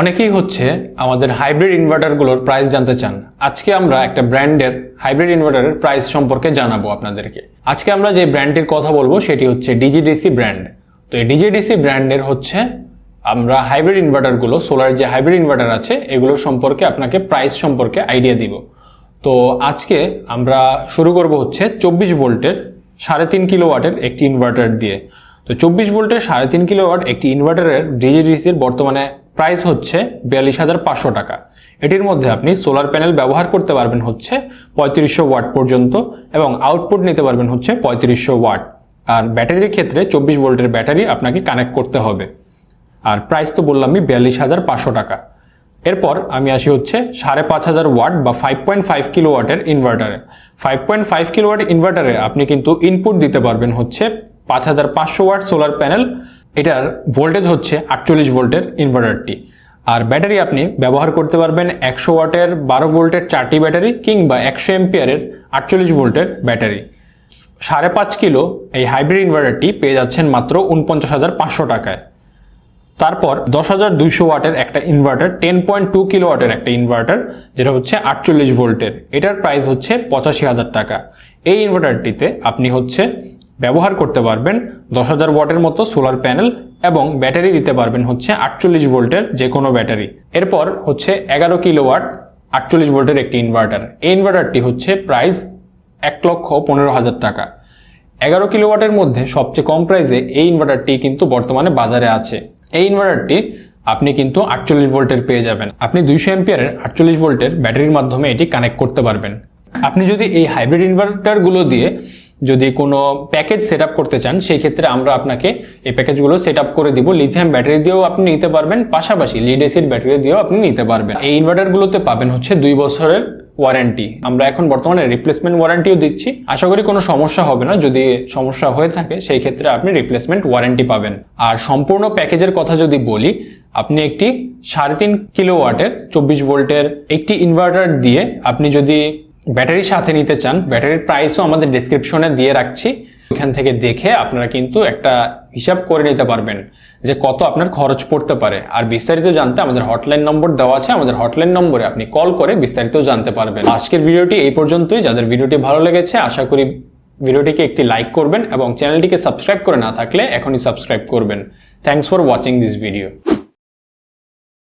অনেকেই হচ্ছে আমাদের হাইব্রিড ইনভার্টারগুলোর প্রাইস জানতে চান। আজকে আমরা একটা ব্র্যান্ডের হাইব্রিড ইনভার্টারের প্রাইস সম্পর্কে জানাব আপনাদেরকে। আজকে আমরা যে ব্র্যান্ডটির কথা বলব সেটি হচ্ছে ডিজিডিসি ব্র্যান্ড তো এই ডিজিডিসি ব্র্যান্ডের হচ্ছে আমরা হাইব্রিড ইনভার্টারগুলো সোলার যে হাইব্রিড ইনভার্টার আছে, এগুলোর সম্পর্কে আপনাকে প্রাইস সম্পর্কে আইডিয়া দিব। তো আজকে আমরা শুরু করব হচ্ছে চব্বিশ ভোল্টের সাড়ে তিন কিলো ওয়াটের একটি ইনভার্টার দিয়ে। তো চব্বিশ ভোল্টের সাড়ে তিন কিলো ওয়াট একটি ইনভার্টারের ডিজিডিসির বর্তমানে প্রাইস হচ্ছে বিয়াল্লিশ হাজার পাঁচশো টাকা। এটির মধ্যে আপনি সোলার প্যানেল ব্যবহার করতে পারবেন হচ্ছে পঁয়ত্রিশশো ওয়াট পর্যন্ত এবং আউটপুট নিতে পারবেন হচ্ছে পঁয়ত্রিশশো ওয়াট। আর ব্যাটারির ক্ষেত্রে চব্বিশ ভোল্টের ব্যাটারি আপনাকে কানেক্ট করতে হবে। আর প্রাইস তো বললামই বিয়াল্লিশ হাজার পাঁচশো টাকা। এরপর আমি আসি হচ্ছে সাড়ে পাঁচ হাজার ওয়াট বা ফাইভ পয়েন্ট ফাইভ কিলো ওয়াটের ইনভার্টারে। Five point five kilo watt ইনভার্টারে আপনি কিন্তু ইনপুট দিতে পারবেন হচ্ছে পাঁচ হাজার পাঁচশো ওয়াট সোলার প্যানেল এটার ভোল্টেজ হচ্ছে আটচল্লিশ ভোল্টের ইনভার্টারটি আর ব্যাটারি আপনি ব্যবহার করতে পারবেন একশো ওয়াটের, বারো ভোল্টের চারটি ব্যাটারি কিংবা একশো এমপিয়ারের আটচল্লিশ ভোল্টের ব্যাটারি। সাড়ে পাঁচ কিলো এই হাইব্রিড ইনভার্টারটি পেয়ে যাচ্ছেন মাত্র উনপঞ্চাশ হাজার পাঁচশো টাকায়। তারপর দশ হাজার দুইশো ওয়াটের একটা inverter ten point two kilo ওয়াটের একটা ইনভার্টার যেটা হচ্ছে আটচল্লিশ ভোল্টের। এটার প্রাইস হচ্ছে পঁচাশি হাজার টাকা। এই ইনভার্টারটিতে আপনি হচ্ছে ব্যবহার করতে পারবেন দশ হাজার ওয়াটের মতো সোলার প্যানেল এবং ব্যাটারি দিতে পারবেন হচ্ছে আটচল্লিশ ভোল্টের যে কোনো ব্যাটারি। এরপর হচ্ছে এগারো কিলো ওয়াট আটচল্লিশ ভোল্টের একটি ইনভার্টার এই ইনভার্টারটি হচ্ছে প্রাইস এক লক্ষ পনেরো হাজার টাকা। এগারো কিলোওয়াটের মধ্যে সবচেয়ে কম প্রাইসে এই ইনভার্টারটি কিন্তু বর্তমানে বাজারে আছে। এই ইনভার্টারটি আপনি কিন্তু আটচল্লিশ ভোল্টের পেয়ে যাবেন। আপনি দুইশো এমপিয়ারের আটচল্লিশ ভোল্টের ব্যাটারির মাধ্যমে এটি কানেক্ট করতে পারবেন। আপনি যদি এই হাইব্রিড ইনভার্টারগুলো দিয়ে যদি কোনো প্যাকেজ সেট করতে চান, সেই ক্ষেত্রে আমরা আপনাকে এই প্যাকেজগুলো সেট করে দিব। লিথিয়াম ব্যাটারি দিয়েও আপনি নিতে পারবেন, পাশাপাশি লিড এসিড ব্যাটারি দিয়েও আপনি নিতে পারবেন। এই ইনভার্টারগুলোতে পাবেন হচ্ছে দুই বছরের ওয়ারেন্টি আমরা এখন বর্তমানে রিপ্লেসমেন্ট ওয়ারেন্টিও দিচ্ছি। আশা করি কোনো সমস্যা হবে না। যদি সমস্যা হয়ে থাকে, সেই ক্ষেত্রে আপনি রিপ্লেসমেন্ট ওয়ারেন্টি পাবেন। আর সম্পূর্ণ প্যাকেজের কথা যদি বলি, আপনি একটি সাড়ে তিন কিলো ওয়াটের চব্বিশ ভোল্টের একটি ইনভার্টার দিয়ে আপনি যদি ব্যাটারির সাথে নিতে চান, ব্যাটারির প্রাইসও আমাদের ডিসক্রিপশনে দিয়ে রাখছি। এখান থেকে দেখে আপনারা কিন্তু একটা হিসাব করে নিতে পারবেন যে কত আপনার খরচ পড়তে পারে। আর বিস্তারিত জানতে আমাদের হটলাইন নম্বর দেওয়া আছে, আমাদের হটলাইন নম্বরে আপনি কল করে বিস্তারিত জানতে পারবেন। আজকের ভিডিওটি এই পর্যন্তই। যাদের ভিডিওটি ভালো লেগেছে, আশা করি ভিডিওটিকে একটি লাইক করবেন এবং চ্যানেলটিকে সাবস্ক্রাইব করে না থাকলে এখনই সাবস্ক্রাইব করবেন। Thanks for watching this video